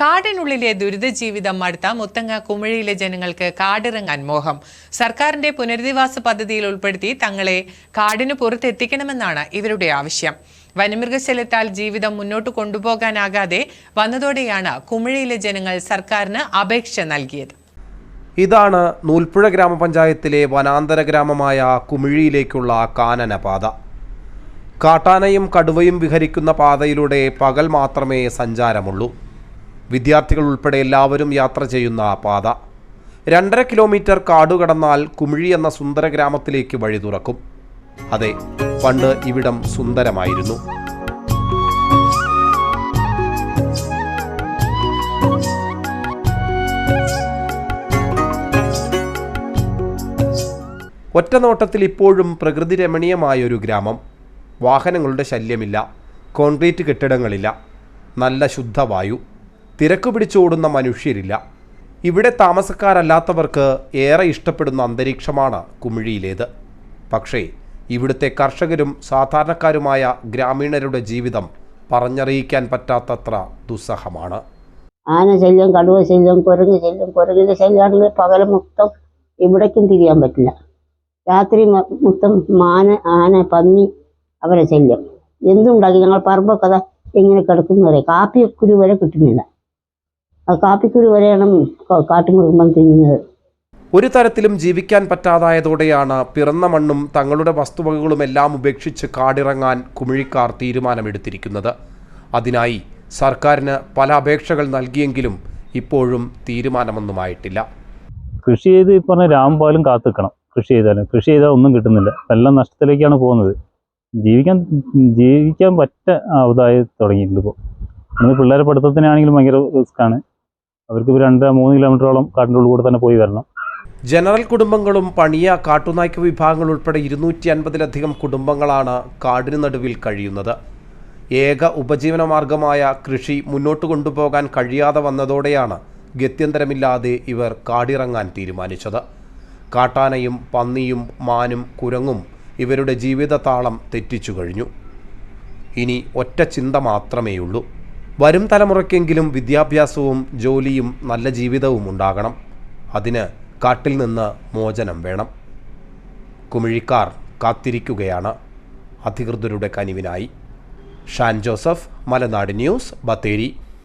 കാടിനുള്ളിലെ ദുരിത ജീവിതം മടുത്ത മുത്തങ്ങ കുമിഴിയിലെ ജനങ്ങൾക്ക് കാടിറങ്ങാൻ മോഹം. സർക്കാരിന്റെ പുനരധിവാസ പദ്ധതിയിൽ ഉൾപ്പെടുത്തി തങ്ങളെ കാടിന് പുറത്തെത്തിക്കണമെന്നാണ് ഇവരുടെ ആവശ്യം. വനമൃഗശല്യത്താൽ ജീവിതം മുന്നോട്ട് കൊണ്ടുപോകാനാകാതെ വന്നതോടെയാണ് കുമിഴിയിലെ ജനങ്ങൾ സർക്കാരിന് അപേക്ഷ നൽകിയത്. ഇതാണ് നൂൽപ്പുഴ ഗ്രാമപഞ്ചായത്തിലെ വനാന്തര ഗ്രാമമായ കുമിഴിയിലേക്കുള്ള കാനനപാത കാട്ടാനയും കടുവയും വിഹരിക്കുന്ന പാതയിലൂടെ പകൽ മാത്രമേ സഞ്ചാരമുള്ളൂ. വിദ്യാർത്ഥികൾ ഉൾപ്പെടെ എല്ലാവരും യാത്ര ചെയ്യുന്ന പാത. രണ്ടര കിലോമീറ്റർ കാടുകടന്നാൽ കുമിഴി എന്ന സുന്ദര ഗ്രാമത്തിലേക്ക് വഴി തുറക്കും. അതെ പണ്ട് ഇവിടം സുന്ദരമായിരുന്നു. ഒറ്റനോട്ടത്തിൽ ഇപ്പോഴും പ്രകൃതി രമണീയമായൊരു ഗ്രാമം. വാഹനങ്ങളുടെ ശല്യമില്ല കോൺക്രീറ്റ് കെട്ടിടങ്ങളില്ല. നല്ല ശുദ്ധവായു. തിരക്ക് പിടിച്ചോടുന്ന മനുഷ്യരില്ല. ഇവിടെ താമസക്കാരല്ലാത്തവർക്ക് ഏറെ ഇഷ്ടപ്പെടുന്ന അന്തരീക്ഷമാണ് കുമിഴിയിലേത്. പക്ഷേ ഇവിടുത്തെ കർഷകരും സാധാരണക്കാരുമായ ഗ്രാമീണരുടെ ജീവിതം പറഞ്ഞറിയിക്കാൻ പറ്റാത്തത്ര ദുസ്സഹമാണ്. ആന ശല്യം കടുവ ശല്യം കുരങ്ങ് ശല്യം കുരങ്ങിന്റെ ശല്യമാണെങ്കിൽ മൊത്തം ഇവിടേക്കും തിരിയാൻ പറ്റില്ല. രാത്രി മൊത്തം മാന ആന പന്നി അവരെ ശല്യം. എന്തുണ്ടാക്കി? ഞങ്ങൾ പറമ്പൊക്കെ ഇങ്ങനെ കിടക്കുന്നവരെ. കാപ്പി കുരു വരെ കിട്ടുന്നില്ല. കാപ്പിക്കുരു വരെയാണ് കാട്ടുമൃഗം തിന്നുന്നത്. ഒരു തരത്തിലും ജീവിക്കാൻ പറ്റാതായതോടെയാണ് പിറന്ന മണ്ണും തങ്ങളുടെ വസ്തുവകകളും എല്ലാം ഉപേക്ഷിച്ച് കാടിറങ്ങാൻ കുമിഴിക്കാർ തീരുമാനമെടുത്തിരിക്കുന്നത്. അതിനായി സർക്കാരിന് പല അപേക്ഷകൾ നൽകിയെങ്കിലും ഇപ്പോഴും തീരുമാനമൊന്നുമായിട്ടില്ല. കൃഷി ചെയ്ത് ഈ പറഞ്ഞ രാംപാലും കാത്തുക്കണം. നിൽക്കണം കൃഷി ചെയ്താലും. കൃഷി ചെയ്താൽ ഒന്നും കിട്ടുന്നില്ല. എല്ലാം നഷ്ടത്തിലേക്കാണ് പോകുന്നത്. ജീവിക്കാൻ ജീവിക്കാൻ പറ്റ ഇതായി തുടങ്ങിയിട്ടുണ്ട് ഇപ്പോൾ നമ്മൾ പിള്ളേരെ പഠിത്തത്തിനാണെങ്കിലും ഭയങ്കര റിസ്ക്കാണ് അവർക്ക് രണ്ട് മൂന്ന് കിലോമീറ്ററോളം കാട്ടിന്റെ ഉള്ളിൽ കൂടെ തന്നെ പോയി വരണം. ജനറൽ കുടുംബങ്ങളും പണിയ കാട്ടുനായ്ക്ക വിഭാഗങ്ങൾ ഉൾപ്പെടെ ഇരുന്നൂറ്റി അൻപതിലധികം കുടുംബങ്ങളാണ് കാടിന് നടുവിൽ കഴിയുന്നത്. ഏക ഉപജീവന മാർഗമായ കൃഷി മുന്നോട്ട് കൊണ്ടുപോകാൻ കഴിയാതെ വന്നതോടെയാണ് ഗത്യന്തരമില്ലാതെ ഇവർ കാടിറങ്ങാൻ തീരുമാനിച്ചത്. കാട്ടാനയും പന്നിയും മാനും കുരങ്ങും ഇവരുടെ ജീവിതതാളം തെറ്റിച്ചു കഴിഞ്ഞു. ഇനി ഒറ്റ ചിന്ത മാത്രമേയുള്ളൂ. വരും തലമുറയ്ക്കെങ്കിലും വിദ്യാഭ്യാസവും ജോലിയും നല്ല ജീവിതവും ഉണ്ടാകണം. അതിന് കാട്ടിൽ നിന്ന് മോചനം വേണം. കുമിഴിക്കാർ കാത്തിരിക്കുകയാണ്. അധികൃതരുടെ കനിവിനായി. ഷാൻ ജോസഫ് മലനാട് ന്യൂസ് ബത്തേരി.